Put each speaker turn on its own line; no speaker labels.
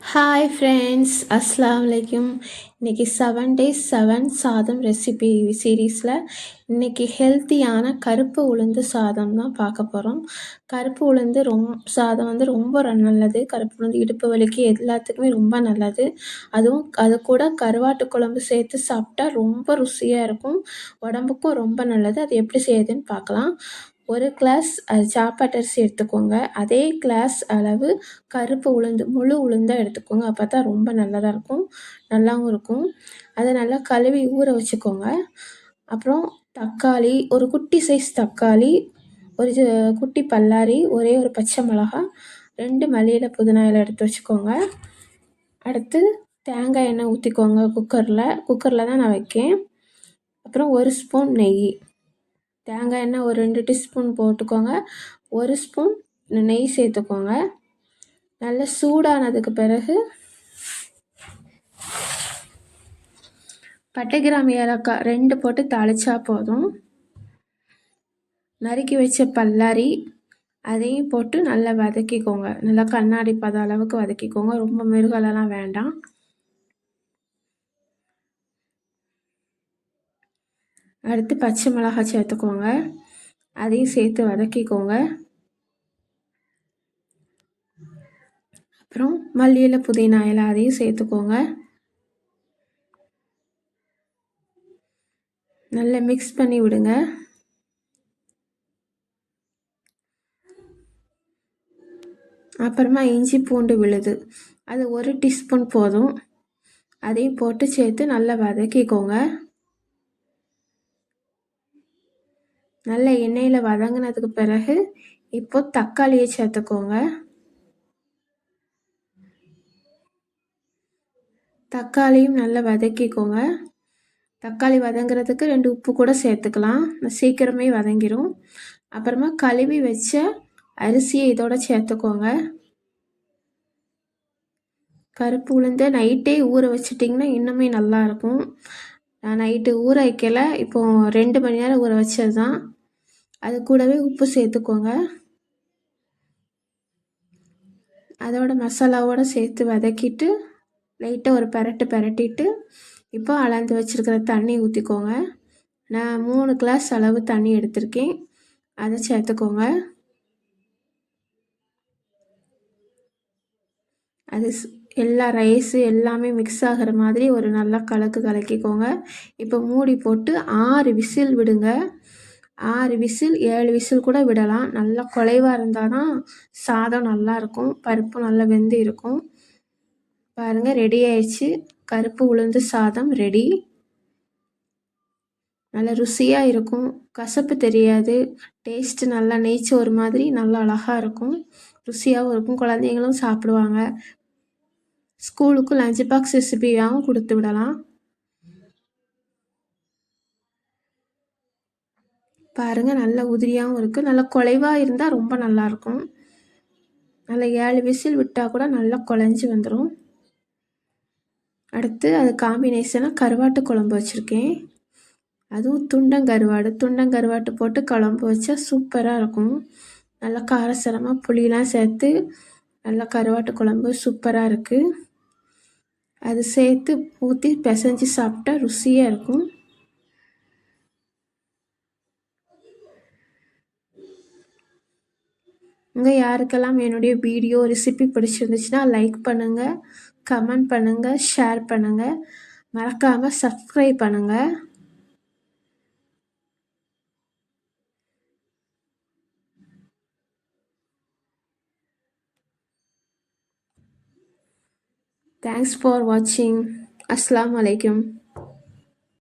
Hi friends அஸ்லாம் வலைக்கும் இன்றைக்கி செவன் டேஸ் செவன் சாதம் ரெசிபி சீரீஸில் இன்றைக்கி ஹெல்த்தியான கருப்பு உளுந்து சாதம் தான் பார்க்க போகிறோம் கருப்பு உளுந்து ரொம் சாதம் வந்து ரொம்ப நல்லது. கருப்பு உளுந்து இடுப்பு வலிக்கு எல்லாத்துக்குமே ரொம்ப நல்லது. அதுவும் அது கூட கருவாட்டு குழம்பு சேர்த்து சாப்பிட்டா ரொம்ப ருசியாக இருக்கும். உடம்புக்கும் ரொம்ப நல்லது. அது எப்படி செய்யுதுன்னு பார்க்கலாம். ஒரு கிளாஸ் சாப்பாட்டரிசி எடுத்துக்கோங்க. அதே கிளாஸ் அளவு கருப்பு உளுந்து முழு உளுந்தாக எடுத்துக்கோங்க. அப்போ தான் ரொம்ப நல்லதாக இருக்கும். நல்லாவும் இருக்கும். அதை நல்லா கழுவி ஊற வச்சுக்கோங்க. அப்புறம் தக்காளி ஒரு குட்டி சைஸ் தக்காளி ஒரு குட்டி பல்லாரி ஒரே ஒரு பச்சை மிளகா ரெண்டு மல்லியில் புதினா இலை எடுத்து வச்சுக்கோங்க. அடுத்து தேங்காய் எண்ணெய் ஊற்றிக்கோங்க குக்கரில் குக்கரில் தான் நான் வைக்கேன். அப்புறம் ஒரு ஸ்பூன் நெய். தேங்காய் எண்ணெய் ஒரு ரெண்டு டீஸ்பூன் போட்டுக்கோங்க. ஒரு ஸ்பூன் நெய் சேர்த்துக்கோங்க. நல்லா சூடானதுக்கு பிறகு பட்டை கிராமி ஏலக்காய் ரெண்டு போட்டு தாளிச்சா போதும். நறுக்கி வச்ச பல்லாரி அதையும் போட்டு நல்லா வதக்கிக்கோங்க. நல்லா கண்ணாடி பத அளவுக்கு வதக்கிக்கோங்க. ரொம்ப மிருகலெல்லாம் வேண்டாம். அடுத்து பச்சை மிளகாய் சேர்த்துக்கோங்க. அதையும் சேர்த்து வதக்கிக்கோங்க. அப்புறம் மல்லியில் புதினா இலை அதையும் சேர்த்துக்கோங்க. நல்லா மிக்ஸ் பண்ணி விடுங்க. அப்புறமா இஞ்சி பூண்டு விழுது. அது ஒரு டீஸ்பூன் போதும். அதையும் போட்டு சேர்த்து நல்லா வதக்கிக்கோங்க. நல்ல எண்ணெயில் வதங்கினதுக்கு பிறகு இப்போ தக்காளியை சேர்த்துக்கோங்க. தக்காளியும் நல்லா வதக்கிக்கோங்க. தக்காளி வதங்குறதுக்கு ரெண்டு உப்பு கூட சேர்த்துக்கலாம். சீக்கிரமே வதங்கிடும் அப்புறமா கழுவி வச்ச அரிசியை இதோட சேர்த்துக்கோங்க. கருப்பு உளுந்து நைட்டே ஊற வச்சிட்டிங்கன்னா இன்னுமே நல்லாயிருக்கும் நான் நைட்டு ஊற வைக்கலை. இப்போது ரெண்டு மணி நேரம் ஊற வச்சது தான் அது கூடவே உப்பு சேர்த்துக்கோங்க. அதோட மசாலாவோடு சேர்த்து வதக்கிட்டு லைட்டாக ஒரு பரட்டு பரட்டிட்டு இப்போ அளந்து வச்சுருக்கிற தண்ணி ஊற்றிக்கோங்க நான் மூணு கிளாஸ் அளவு தண்ணி எடுத்திருக்கேன். அதை சேர்த்துக்கோங்க. அது எல்லா ரைஸு எல்லாமே மிக்ஸ் ஆகிற மாதிரி ஒரு நல்லா கலக்கு கலக்கிக்கோங்க. இப்போ மூடி போட்டு ஆறு விசில் விடுங்க. ஆறு விசில் ஏழு விசில் கூட விடலாம். நல்லா குலைவாக இருந்தால் தான் சாதம் நல்லாயிருக்கும் பருப்பு நல்லா வெந்து இருக்கும். பாருங்கள் ரெடி ஆயிடுச்சு. கருப்பு உளுந்து சாதம் ரெடி நல்ல ருசியாக இருக்கும். கசப்பு தெரியாது. டேஸ்ட்டு நல்லா நெய்ச்சி ஒரு மாதிரி நல்லா அழகாக இருக்கும். ருசியாகவும் இருக்கும். குழந்தைங்களும் சாப்பிடுவாங்க. ஸ்கூலுக்கும் லஞ்ச் பாக்ஸ் ரெசிபியாகவும் கொடுத்து விடலாம். பாருங்கள் நல்ல உதிரியாகவும் இருக்குது நல்ல குலைவாக இருந்தால் ரொம்ப நல்லாயிருக்கும் நல்ல ஏழு விசில் விட்டால் கூட நல்லா குழஞ்சி வந்துடும் அடுத்து அது காம்பினேஷனாக கருவாட்டு குழம்பு வச்சுருக்கேன். அதுவும் துண்டங்கருவாடு துண்டங்கருவாட்டு போட்டு குழம்பு வச்சா சூப்பராக இருக்கும். நல்லா காரசரமாக புளியெலாம் சேர்த்து நல்லா கருவாட்டு குழம்பு சூப்பராக இருக்குது அது சேர்த்து ஊற்றி பிசைஞ்சு சாப்பிட்டா ருசியாக இருக்கும். உங்கள் யாருக்கெல்லாம் என்னுடைய வீடியோ ரெசிபி பிடிச்சிருந்துச்சுன்னா லைக் பண்ணுங்கள் கமெண்ட் பண்ணுங்கள் ஷேர் பண்ணுங்கள் மறக்காமல் சப்ஸ்கிரைப் பண்ணுங்கள் தேங்க்ஸ் ஃபார் வாட்சிங் அஸ்லாம் வலைக்கம்